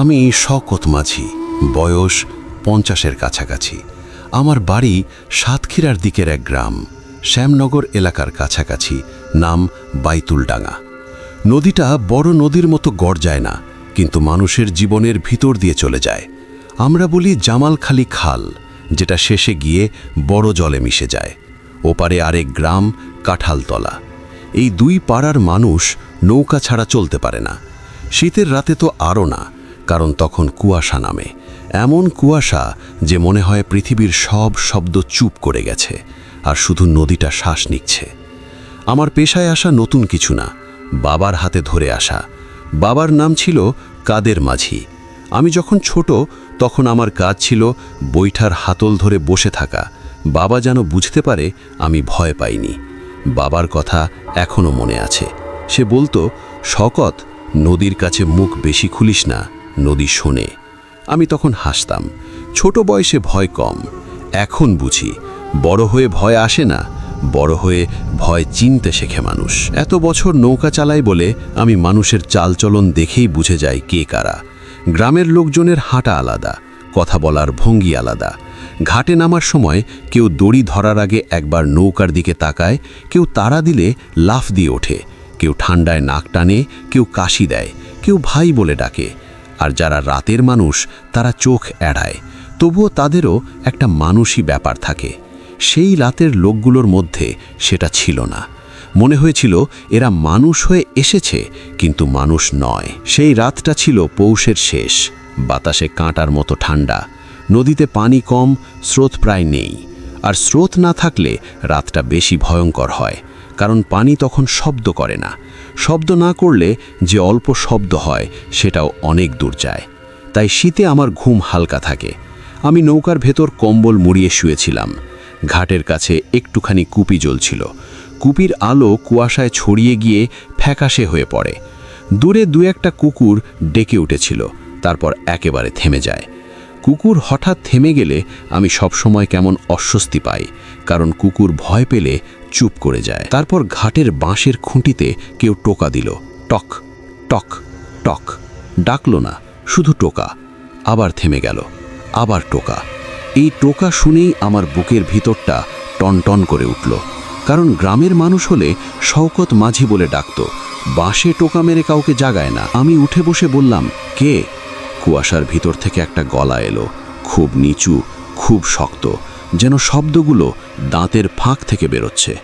আমি শকত মাঝি, বয়স পঞ্চাশের কাছাকাছি। আমার বাড়ি সাতক্ষীরার দিকের এক গ্রাম, শ্যামনগর এলাকার কাছাকাছি, নাম বাইতুলডাঙ্গা। নদীটা বড় নদীর মতো গড় না, কিন্তু মানুষের জীবনের ভিতর দিয়ে চলে যায়। আমরা বলি জামালখালি খাল, যেটা শেষে গিয়ে বড় জলে মিশে যায়। ওপারে আরেক গ্রাম, কাঁঠালতলা। এই দুই পাড়ার মানুষ নৌকা ছাড়া চলতে পারে না। শীতের রাতে তো আরও না কারণ তখন কুয়াশা নামে। এমন কুয়াশা যে মনে হয় পৃথিবীর সব শব্দ চুপ করে গেছে, আর শুধু নদীটা শ্বাস নিচ্ছে। আমার পেশায় আসা নতুন কিছু না, বাবার হাতে ধরে আসা। বাবার নাম ছিল কাদের মাঝি। আমি যখন ছোট, তখন আমার কাজ ছিল বৈঠার হাতল ধরে বসে থাকা। বাবা যেন বুঝতে পারে, আমি ভয় পাইনি। বাবার কথা এখনও মনে আছে। সে বলতো, শকত, নদীর কাছে মুখ বেশি খুলিস না। নদী শোনে। আমি তখন হাসতাম, ছোট বয়সে ভয় কম, এখন বুঝি, বড় হয়ে ভয় আসে না, বড় হয়ে ভয় চিনতে শেখে মানুষ। এত বছর নৌকা চালাই বলে আমি মানুষের চালচলন দেখেই বুঝে যাই কে কারা। গ্রামের লোকজনের হাঁটা আলাদা, কথা বলার ভঙ্গি আলাদা। ঘাটে নামার সময় কেউ দড়ি ধরার আগে একবার নৌকার দিকে তাকায়, কেউ তারা দিলে লাফ দিয়ে ওঠে, কেউ ঠান্ডায় নাক টানে, কেউ কাশি দেয়, কেউ ভাই বলে ডাকে আর যারা রাতের মানুষ, তারা চোখ এড়ায়। তবুও তাদেরও একটা মানুষই ব্যাপার থাকে। সেই রাতের লোকগুলোর মধ্যে সেটা ছিল না। মনে হয়েছিল, এরা মানুষ হয়ে এসেছে, কিন্তু মানুষ নয়। সেই রাতটা ছিল পৌষের শেষ। বাতাসে কাঁটার মতো ঠান্ডা। নদীতে পানি কম, স্রোত প্রায় নেই। আর স্রোত না থাকলে রাতটা বেশি ভয়ঙ্কর হয়। কারণ পানি তখন শব্দ করে না। শব্দ না করলে যে অল্প শব্দ হয়, সেটাও অনেক দূর যায়। তাই শীতে আমার ঘুম হালকা থাকে। আমি নৌকার ভেতর কম্বল মুড়িয়ে শুয়েছিলাম। ঘাটের কাছে একটুখানি কুপি জ্বলছিল। কুপির আলো কুয়াশায় ছড়িয়ে গিয়ে ফ্যাকাশে হয়ে পড়ে। দূরে দু একটা কুকুর ডেকে উঠেছিল, তারপর একেবারে থেমে যায়। কুকুর হঠাৎ থেমে গেলে আমি সবসময় কেমন অস্বস্তি পাই, কারণ কুকুর ভয় পেলে চুপ করে যায়। তারপর ঘাটের বাঁশের খুঁটিতে কেউ টোকা দিল। টক টক টক। ডাকলো না, শুধু টোকা। আবার থেমে গেল, আবার টোকা। এই টোকা শুনেই আমার বুকের ভিতরটা টনটন করে উঠল। কারণ গ্রামের মানুষ হলে শওকত মাঝি বলে ডাকত, বাঁশে টোকা মেরে কাউকে জাগায় না। আমি উঠে বসে বললাম, কে? কুয়াশার ভিতর থেকে একটা গলা এলো, খুব নিচু, খুব শক্ত। যেন শব্দগুলো দাঁতের ফাঁক থেকে বেরোচ্ছে।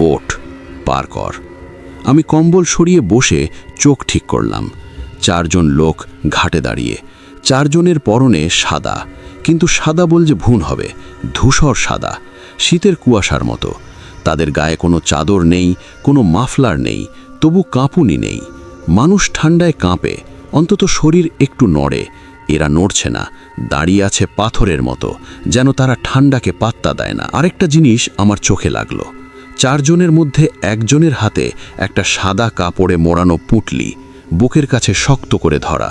ওঠ, পার কর। আমি কম্বল সরিয়ে বসে চোখ ঠিক করলাম। চারজন লোক ঘাটে দাঁড়িয়ে। চারজনের পরনে সাদা, কিন্তু সাদা বল যে ভুন হবে, ধূসর সাদা, শীতের কুয়াশার মতো। তাদের গায়ে কোনো চাদর নেই, কোনো মাফলার নেই, তবু কাঁপুনি নেই। মানুষ ঠান্ডায় কাঁপে, অন্তত শরীর একটু নড়ে এরা নড়ছে না, দাঁড়িয়ে আছে পাথরের মতো, যেন তারা ঠান্ডাকে পাত্তা দেয় না। আরেকটা জিনিস আমার চোখে লাগল। চারজনের মধ্যে একজনের হাতে একটা সাদা কাপড়ে মোড়ানো পুটলি, বুকের কাছে শক্ত করে ধরা।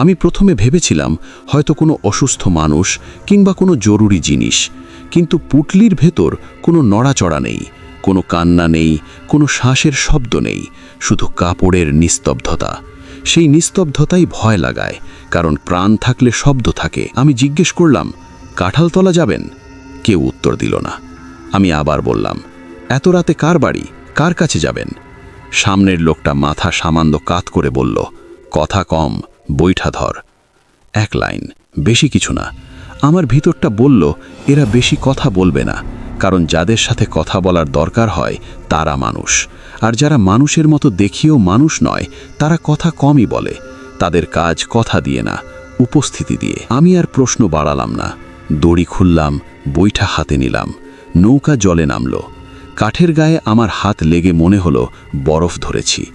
আমি প্রথমে ভেবেছিলাম হয়তো কোনো অসুস্থ মানুষ কিংবা কোনো জরুরি জিনিস, কিন্তু পুটলির ভেতর কোনো নড়াচড়া নেই, কোনো কান্না নেই, কোনো শ্বাসের শব্দ নেই, শুধু কাপড়ের নিস্তব্ধতা। সেই নিস্তব্ধতাই ভয় লাগায় কারণ প্রাণ থাকলে শব্দ থাকে। আমি জিজ্ঞেস করলাম, কাঁঠালতলা যাবেন? কেউ উত্তর দিল না। আমি আবার বললাম, এত রাতে কার বাড়ি? কার কাছে যাবেন? সামনের লোকটা মাথা সামান্য কাত করে বলল, কথা কম, বৈঠা ধর। এক লাইন, বেশি কিছু না। আমার ভিতরটা বলল, এরা বেশি কথা বলবে না, কারণ যাদের সাথে কথা বলার দরকার হয়, তারা মানুষ। আর যারা মানুষের মতো দেখিয়েও মানুষ নয়, তারা কথা কমই বলে। তাদের কাজ কথা দিয়ে না, উপস্থিতি দিয়ে। আমি আর প্রশ্ন বাড়ালাম না। দড়ি খুললাম, বৈঠা হাতে নিলাম। নৌকা জলে নামলো। কাঠের গায়ে আমার হাত লেগে মনে হলো, বরফ ধরেছি।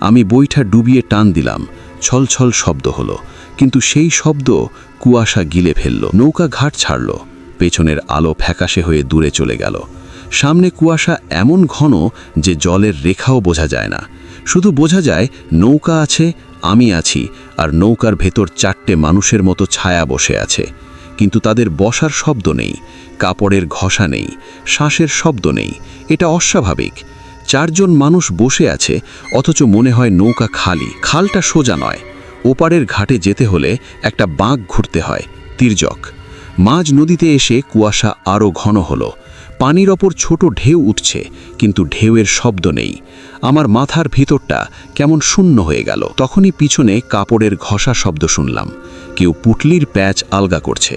আমি বইটা ডুবিয়ে টান দিলাম, ছলছল শব্দ হলো। কিন্তু সেই শব্দ কুয়াশা গিলে ফেলল। নৌকা ঘাট ছাড়ল। পেছনের আলো ফ্যাকাশে হয়ে দূরে চলে গেল। সামনে কুয়াশা এমন ঘন যে জলের রেখাও বোঝা যায় না। শুধু বোঝা যায় নৌকা আছে, আমি আছি, আর নৌকার ভেতর চারটে মানুষের মতো ছায়া বসে আছে। কিন্তু তাদের বসার শব্দ নেই, কাপড়ের ঘষা নেই, শ্বাসের শব্দ নেই, এটা অস্বাভাবিক। চারজন মানুষ বসে আছে, অথচ মনে হয় নৌকা খালি, খালটা সোজা নয়। ওপারের ঘাটে যেতে হলে একটা বাঁক ঘুরতে হয়, তির্যক। মাঝ নদীতে এসে কুয়াশা আরও ঘন হলো। পানির ওপর ছোট ঢেউ উঠছে, কিন্তু ঢেউয়ের শব্দ নেই। আমার মাথার ভিতরটা কেমন শূন্য হয়ে গেল। তখনই পিছনে কাপড়ের ঘষা শব্দ শুনলাম। কেউ পুটলির প্যাচ আলগা করছে।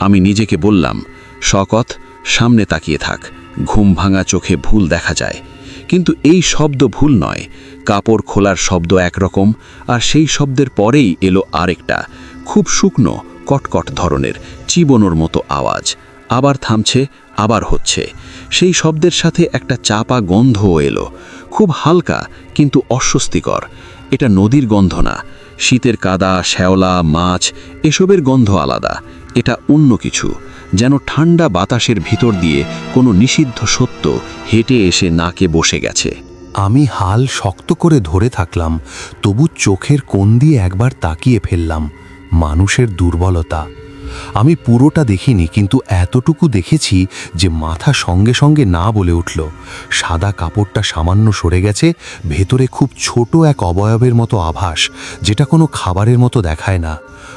আমি নিজেকে বললাম, শকত, সামনে তাকিয়ে থাক। ঘুম ভাঙা চোখে ভুল দেখা যায়। কিন্তু এই শব্দ ভুল নয়। কাপড় খোলার শব্দ একরকম, আর সেই শব্দের পরেই এলো আরেকটা, খুব শুকনো, কটকট ধরনের, চিবনোর মতো আওয়াজ। আবার থামছে আবার হচ্ছে। সেই শব্দের সাথে একটা চাপা গন্ধও এলো। খুব হালকা, কিন্তু অস্বস্তিকর। এটা নদীর গন্ধ না। শীতের কাদা, শ্যাওলা, মাছ, এসবের গন্ধ আলাদা। এটা অন্য কিছু। যেন ঠান্ডা বাতাসের ভিতর দিয়ে কোনো নিষিদ্ধ সত্য হেঁটে এসে নাকে বসে গেছে। আমি হাল শক্ত করে ধরে থাকলাম, তবু চোখের কোণ দিয়ে একবার তাকিয়ে ফেললাম। মানুষের দুর্বলতা। আমি পুরোটা দেখিনি, কিন্তু এতটুকু দেখেছি যে মাথা সঙ্গে সঙ্গে না বলে উঠল। সাদা কাপড়টা সামান্য সরে গেছে, ভেতরে খুব ছোট এক অবয়বের মতো আভাস, যেটা কোনো খাবারের মতো দেখায় না,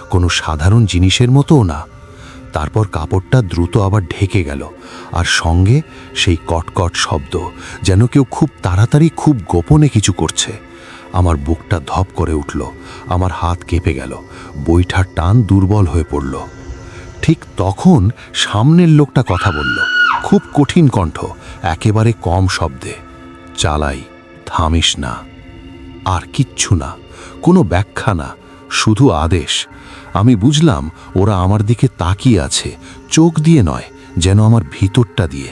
কোনো সাধারণ জিনিসের মতোও না। তারপর কাপড়টা দ্রুত আবার ঢেকে গেল, আর সঙ্গে সেই কটকট শব্দ, যেন কেউ খুব তাড়াতাড়ি খুব গোপনে কিছু করছে। আমার বুকটা ধপ করে উঠল, আমার হাত কেঁপে গেল বইটার টান দুর্বল হয়ে পড়ল। ঠিক তখন সামনের লোকটা কথা বলল। খুব কঠিন কণ্ঠ, একেবারে কম শব্দে। চালাই, থামিস না। আর কিচ্ছু না, কোনো ব্যাখ্যা না, শুধু আদেশ। আমি বুঝলাম, ওরা আমার দিকে তাকিয়ে আছে, চোখ দিয়ে নয়, যেন আমার ভিতরটা দিয়ে।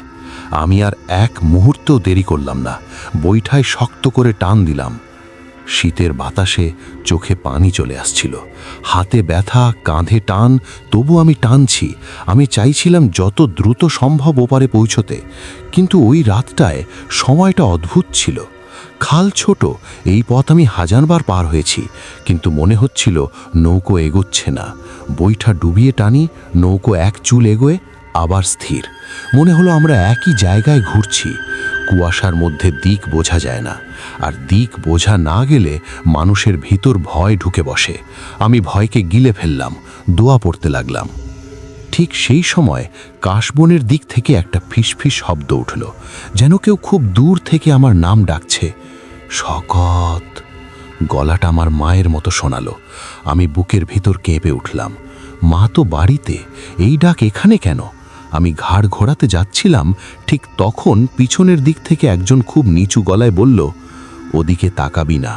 আমি আর এক মুহূর্তও দেরি করলাম না, বৈঠায় শক্ত করে টান দিলাম। শীতের বাতাসে চোখে পানি চলে আসছিল। হাতে ব্যথা, কাঁধে টান, তবু আমি টানছি। আমি চাইছিলাম যত দ্রুত সম্ভব ওপারে পৌঁছতে। কিন্তু ওই রাতটায় সময়টা অদ্ভুত ছিল। খাল ছোট, এই পথ আমি হাজারবার পার হয়েছি। কিন্তু মনে হচ্ছিল নৌকো এগোচ্ছে না। বইটা ডুবিয়ে টানি, নৌকো এক চুল এগোয়, আবার স্থির। মনে হলো আমরা একই জায়গায় ঘুরছি। কুয়াশার মধ্যে দিক বোঝা যায় না। আর দিক বোঝা না গেলে মানুষের ভিতর ভয় ঢুকে বসে। আমি ভয়কে গিলে ফেললাম, দোয়া পড়তে লাগলাম। ঠিক সেই সময় কাশবনের দিক থেকে একটা ফিসফিস শব্দ উঠল, যেন কেউ খুব দূর থেকে আমার নাম ডাকছে। শকত! গলাটা আমার মায়ের মতো শোনালো। আমি বুকের ভিতর কেঁপে উঠলাম। মা তো বাড়িতে, এই ডাক এখানে কেন? আমি ঘাড় ঘোরাতে যাচ্ছিলাম, ঠিক তখন পিছনের দিক থেকে একজন খুব নিচু গলায় বলল, ওদিকে তাকাবি না।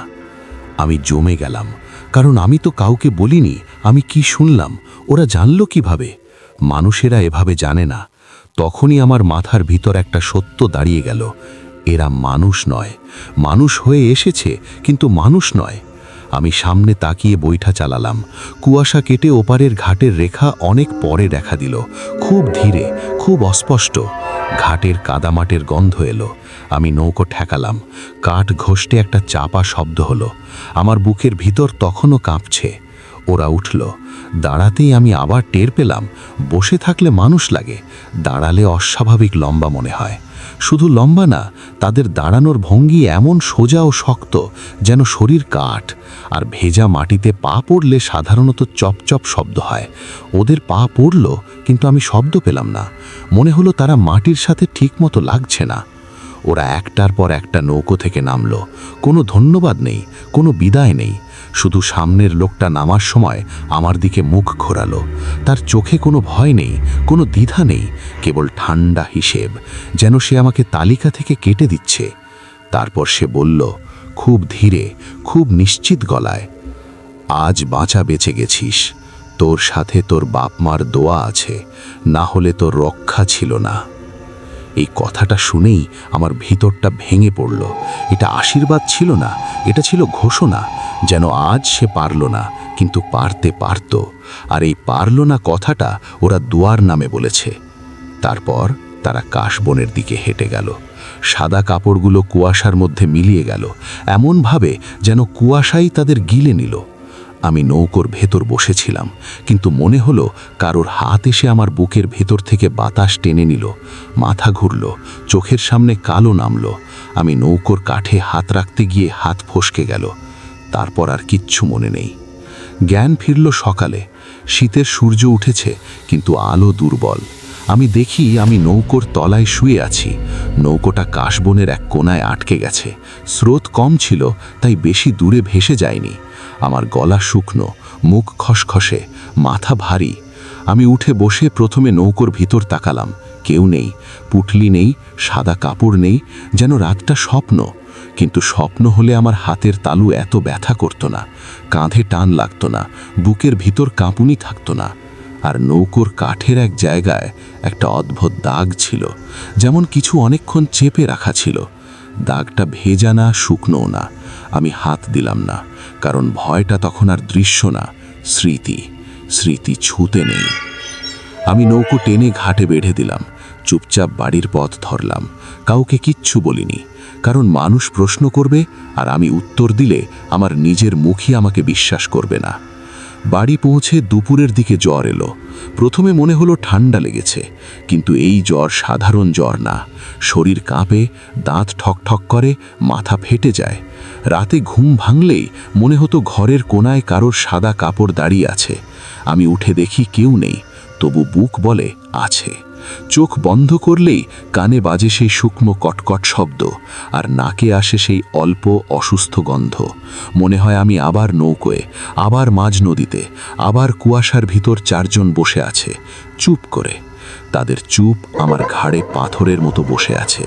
আমি জমে গেলাম, কারণ আমি তো কাউকে বলিনি, আমি কি শুনলাম? ওরা জানল কীভাবে? মানুষেরা এভাবে জানে না। তখনই আমার মাথার ভিতর একটা সত্য দাঁড়িয়ে গেল। এরা মানুষ নয়। মানুষ হয়ে এসেছে, কিন্তু মানুষ নয়। আমি সামনে তাকিয়ে বৈঠা চালালাম। কুয়াশা কেটে ওপারের ঘাটের রেখা অনেক পরে দেখা দিল। খুব ধীরে, খুব অস্পষ্ট। ঘাটের কাদামাটের গন্ধ এলো। আমি নৌকো ঠেকালাম। কাঠ ঘষতে একটা চাপা শব্দ হলো। আমার বুকের ভিতর তখনও কাঁপছে। ওরা উঠল। দাঁড়াতেই আমি আবার টের পেলাম, বসে থাকলে মানুষ লাগে, দাঁড়ালে অস্বাভাবিক লম্বা মনে হয়। শুধু লম্বা না, তাদের দাঁড়ানোর ভঙ্গি এমন সোজা ও শক্ত যেন শরীর কাঠ, আর ভেজা মাটিতে পা পড়লে সাধারণত চপচপ শব্দ হয়। ওদের পা পড়ল, কিন্তু আমি শব্দ পেলাম না। মনে হলো তারা মাটির সাথে ঠিকমতো লাগছে না। ওরা একটার পর একটা নৌকো থেকে নামলো। কোনো ধন্যবাদ নেই, কোনো বিদায় নেই। শুধু সামনের লোকটা নামার সময় আমার দিকে মুখ ঘোরালো। তার চোখে কোনো ভয় নেই, কোনো দ্বিধা নেই, কেবল ঠান্ডা হিসেব, যেন সে আমাকে তালিকা থেকে কেটে দিচ্ছে। তারপর সে বলল, খুব ধীরে, খুব নিশ্চিত গলায়। আজ বাঁচা বেঁচে গেছিস। তোর সাথে তোর বাপ মার দোয়া আছে। না হলে তোর রক্ষা ছিল না। এই কথাটা শুনেই আমার ভিতরটা ভেঙে পড়ল। এটা আশীর্বাদ ছিল না, এটা ছিল ঘোষণা, যেন আজ সে পারল না, কিন্তু পারতে পারত। আর এই পারল না কথাটা ওরা দুয়ার নামে বলেছে। তারপর তারা কাশবনের দিকে হেঁটে গেল। সাদা কাপড়গুলো কুয়াশার মধ্যে মিলিয়ে গেল। এমনভাবে যেন কুয়াশাই তাদের গিলে নিল। আমি নৌকোর ভেতর বসেছিলাম, কিন্তু মনে হলো কারোর হাত এসে আমার বুকের ভেতর থেকে বাতাস টেনে নিল। মাথা ঘুরল, চোখের সামনে কালো নামল। আমি নৌকোর কাঠে হাত রাখতে গিয়ে হাত ফসকে গেল। তারপর আর কিচ্ছু মনে নেই। জ্ঞান ফিরল সকালে। শীতের সূর্য উঠেছে, কিন্তু আলো দুর্বল। আমি দেখি আমি নৌকোর তলায় শুয়ে আছি। নৌকোটা কাশবনের এক কোনায় আটকে গেছে। স্রোত কম ছিল, তাই বেশি দূরে ভেসে যায়নি। আমার গলা শুকনো, মুখ খসখসে, মাথা ভারী। আমি উঠে বসে প্রথমে নৌকোর ভিতর তাকালাম। কেউ নেই, পুটলি নেই, সাদা কাপড় নেই, যেন রাতটা স্বপ্ন। কিন্তু স্বপ্ন হলে আমার হাতের তালু এত ব্যথা করতো না, কাঁধে টান লাগতো না, বুকের ভিতর কাঁপুনি থাকতো না। আর নৌকোর কাঠের এক জায়গায় একটা অদ্ভুত দাগ ছিল, যেমন কিছু অনেকক্ষণ চেপে রাখা ছিল। দাগটা ভেজা না শুকনো না। আমি হাত দিলাম না, কারণ ভয়টা তখন আর দৃশ্য না, স্মৃতি। স্মৃতি ছুতে নেই। আমি নৌকো টেনে ঘাটে বেঁধে দিলাম, চুপচাপ বাড়ির পথ ধরলাম, কাউকে কিচ্ছু বলিনি, কারণ মানুষ প্রশ্ন করবে আর আমি উত্তর দিলে আমার নিজের মুখই আমাকে বিশ্বাস করবে না। বাড়ি পৌঁছে দুপুরের দিকে জ্বর এলো। প্রথমে মনে হলো ঠান্ডা লেগেছে, কিন্তু এই জ্বর সাধারণ জ্বর না। শরীর কাঁপে, দাঁত ঠকঠক করে, মাথা ফেটে যায়। রাতে ঘুম ভাঙলেই মনে হতো ঘরের কোনায় কারোর সাদা কাপড় দাঁড়িয়ে আছে। আমি উঠে দেখি কেউ নেই, তবু বুক বলে, আছে। চোখ বন্ধ করলেই কানে বাজে সেই শুকনো কটকট শব্দ, আর নাকে আসে সেই অল্প অসুস্থ গন্ধ। মনে হয় আমি আবার নৌকোয়, আবার মাঝ নদীতে, আবার কুয়াশার ভিতর চারজন বসে আছে। চুপ করে, তাদের চুপ আমার ঘাড়ে পাথরের মতো বসে আছে।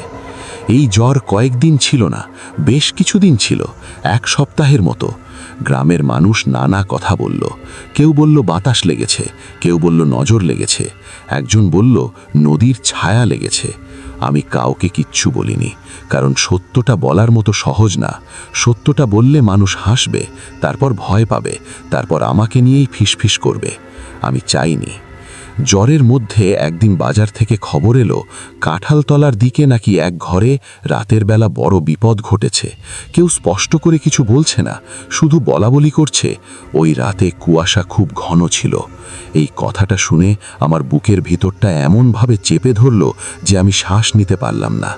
এই জ্বর কয়েকদিন ছিল না, বেশ কিছুদিন ছিল, এক সপ্তাহের মতো গ্রামের মানুষ নানা কথা বলল। কেউ বলল, বাতাস লেগেছে। কেউ বলল, নজর লেগেছে। একজন বলল, নদীর ছায়া লেগেছে। আমি কাউকে কিচ্ছু বলিনি, কারণ সত্যটা বলার মতো সহজ না। সত্যটা বললে মানুষ হাসবে, তারপর ভয় পাবে, তারপর আমাকে নিয়েই ফিসফিস করবে। আমি চাইনি জ্বরের মধ্যে একদিন বাজার থেকে খবর এলো, কাঁঠালতলার দিকে নাকি এক ঘরে রাতের বেলা বড় বিপদ ঘটেছে। কেউ স্পষ্ট করে কিছু বলছে না, শুধু বলাবলি করছে, ওই রাতে কুয়াশা খুব ঘন ছিল। এই কথাটা শুনে আমার বুকের ভিতরটা এমনভাবে চেপে ধরল যে আমি শ্বাস নিতে পারলাম না।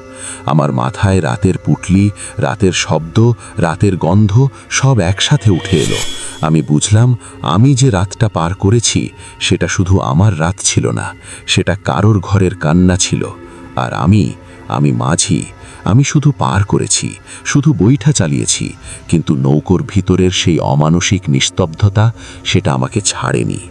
আমার মাথায় রাতের পুটলি, রাতের শব্দ, রাতের গন্ধ সব একসাথে উঠে এলো। আমি বুঝলাম, আমি যে রাতটা পার করেছি, সেটা শুধু আমার রাত ছিল না, সেটা কারোর ঘরের কান্না ছিল। আর আমি আমি মাঝি, আমি শুধু পার করেছি, শুধু বৈঠা চালিয়েছি, কিন্তু নৌকর ভিতরের সেই অমানসিক নিস্তব্ধতা, সেটা আমাকে ছাড়েনি।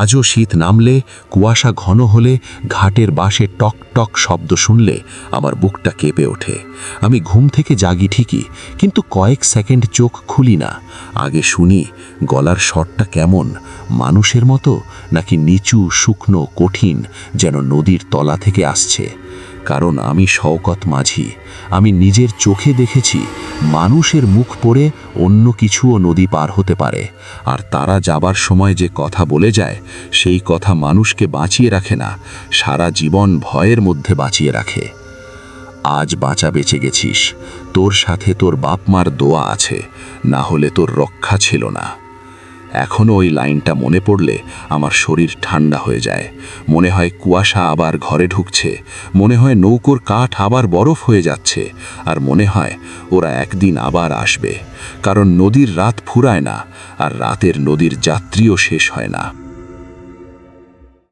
আজও শীত নামলে, কুয়াশা ঘন হলে ঘাটের বাসে টক টক শব্দ শুনলে আমার বুকটা কেঁপে ওঠে। আমি ঘুম থেকে জাগি ঠিকই, কিন্তু কয়েক সেকেন্ড চোখ খুলি না। আগে শুনি, গলার স্বরটা কেমন, মানুষের মতো নাকি নিচু, শুকনো, কঠিন যেন নদীর তলা থেকে আসছে। কারণ আমি শওকত মাঝি। আমি নিজের চোখে দেখেছি, মানুষের মুখ পড়ে অন্য কিছুও নদী পার হতে পারে। আর তারা যাবার সময় যে কথা বলে যায়, সেই কথা মানুষকে বাঁচিয়ে রাখে না, সারা জীবন ভয়ের মধ্যে বাঁচিয়ে রাখে। আজ বাঁচা বেঁচে গেছিস, তোর সাথে তোর বাপ মার দোয়া আছে, না হলে তোর রক্ষা ছিল না। এখনও ওই লাইনটা মনে পড়লে আমার শরীর ঠান্ডা হয়ে যায়। মনে হয় কুয়াশা আবার ঘরে ঢুকছে। মনে হয় নৌকোর কাঠ আবার বরফ হয়ে যাচ্ছে। আর মনে হয় ওরা একদিন আবার আসবে। কারণ নদীর রাত ফুরায় না, আর রাতের নদীর যাত্রীও শেষ হয় না।